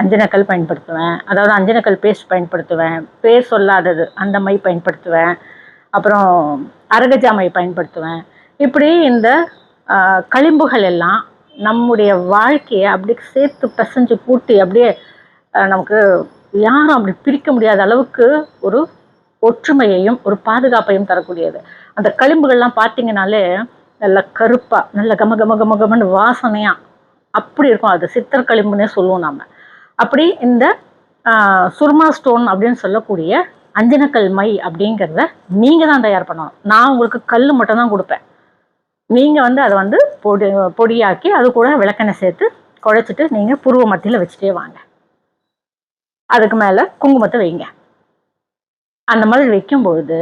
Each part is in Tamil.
அஞ்சனக்கல் பயன்படுத்துவேன். அதாவது அஞ்சனக்கல் பேஸ்ட் பயன்படுத்துவேன். பேர் சொல்லாதது அந்த மை பயன்படுத்துவேன். அப்புறம் அரகஜா மை பயன்படுத்துவேன். இப்படி இந்த களிம்புகள் எல்லாம் நம்முடைய வாழ்க்கையை அப்படியே சேர்த்து பிசைஞ்சு கூட்டி அப்படியே நமக்கு யாரும் அப்படி பிரிக்க முடியாத அளவுக்கு ஒரு ஒற்றுமையையும் ஒரு பாதுகாப்பையும் தரக்கூடியது. அந்த களிம்புகள்லாம் பார்த்தீங்கனாலே நல்ல கருப்பாக நல்ல கம கம கம கமன்னு வாசனையாக அப்படி இருக்கும். அது சித்தர் களிம்புன்னே சொல்லுவோம் நம்ம அப்படி இந்த சுர்மா ஸ்டோன் அப்படின்னு சொல்லக்கூடிய அஞ்சனக்கல் மை அப்படிங்கிறத நீங்கள் தான் தயார் பண்ணணும். நான் உங்களுக்கு கல் மட்டும் தான் கொடுப்பேன். நீங்கள் வந்து அதை வந்து பொடி பொடியாக்கி அது கூட விளக்கெண்ணெய் சேர்த்து குழைச்சிட்டு நீங்கள் புருவ மத்தியில் வச்சுட்டே வாங்க. அதுக்கு மேலே குங்குமத்தை வைங்க. அந்த மாதிரி வைக்கும்பொழுது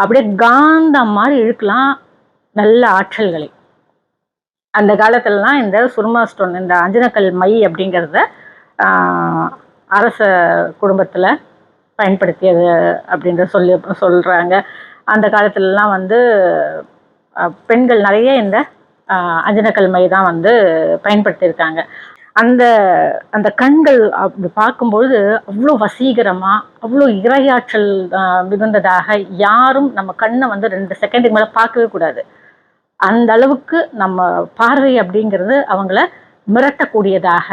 அப்படியே காந்தம் மாதிரி இழுக்கலாம். நல்ல ஆற்றல்களை. அந்த காலத்துலலாம் இந்த சுர்மா ஸ்டோன் இந்த அஞ்சனக்கல் மை அப்படிங்கிறத அரச குடும்பத்தில் பயன்படுத்தியது அப்படின்ற சொல்லி சொல்கிறாங்க அந்த காலத்துலலாம் வந்து பெண்கள் நிறைய இந்த அஞ்சனக்கல் மை தான் வந்து பயன்படுத்தியிருக்காங்க. அந்த அந்த கண்கள் அப்படி பார்க்கும்பொழுது அவ்வளோ வசீகரமாக அவ்வளோ இரையாற்றல் மிகுந்ததாக யாரும் நம்ம கண்ணை வந்து ரெண்டு செகண்டுக்கு மேலே பார்க்கவே கூடாது. அந்த அளவுக்கு நம்ம பார்வை அப்படிங்கிறது அவங்கள மிரட்டக்கூடியதாக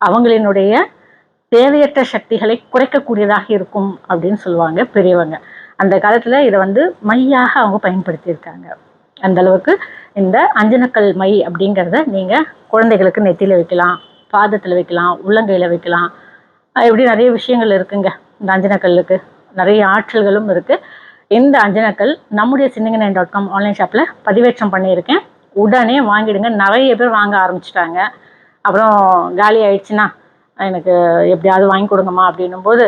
அவங்களினுடைய தேவையற்ற சக்திகளை குறைக்கக்கூடியதாக இருக்கும் அப்படின்னு சொல்லுவாங்க பெரியவங்க. அந்த காலத்தில் இதை வந்து மையாக அவங்க பயன்படுத்தியிருக்காங்க. அந்த அளவுக்கு இந்த அஞ்சனக்கல் மை அப்படிங்கிறத நீங்கள் குழந்தைகளுக்கு நெத்தியில் வைக்கலாம் பாதத்தில் வைக்கலாம் உள்ளங்கையில் வைக்கலாம். இப்படி நிறைய விஷயங்கள் இருக்குங்க. இந்த அஞ்சனக்கல்லுக்கு நிறைய ஆற்றல்களும் இருக்குது இந்த அஞ்சனக்கள் நம்முடைய சின்னங்க டாட் காம் ஆன்லைன் ஷாப்பில் பதிவேற்றம் பண்ணியிருக்கேன். உடனே வாங்கிடுங்க. நிறைய பேர் வாங்க ஆரம்பிச்சிட்டாங்க. அப்புறம் காலி ஆயிடுச்சுன்னா எனக்கு எப்படியாவது வாங்கி கொடுங்கம்மா அப்படின்னும் போது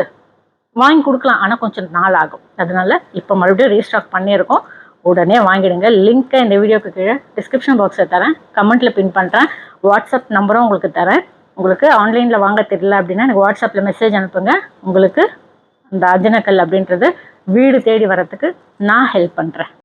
வாங்கி கொடுக்கலாம். ஆனால் கொஞ்சம் நாள் ஆகும். அதனால இப்போ மறுபடியும் ரீஸ்டாக் பண்ணியிருக்கோம். உடனே வாங்கிடுங்க. லிங்க்கை இந்த வீடியோக்கு கீழே டிஸ்கிரிப்ஷன் பாக்ஸில் தரேன். கமெண்ட்டில் பின் பண்ணுறேன் வாட்ஸ்அப் நம்பரும் உங்களுக்கு தரேன். உங்களுக்கு ஆன்லைனில் வாங்க தெரியல அப்படின்னா எனக்கு வாட்ஸ்அப்பில் மெசேஜ் அனுப்புங்க. உங்களுக்கு இந்த அஜனக்கல் அப்படின்றது வீடு தேடி வரத்துக்கு நான் ஹெல்ப் பண்ணுறேன்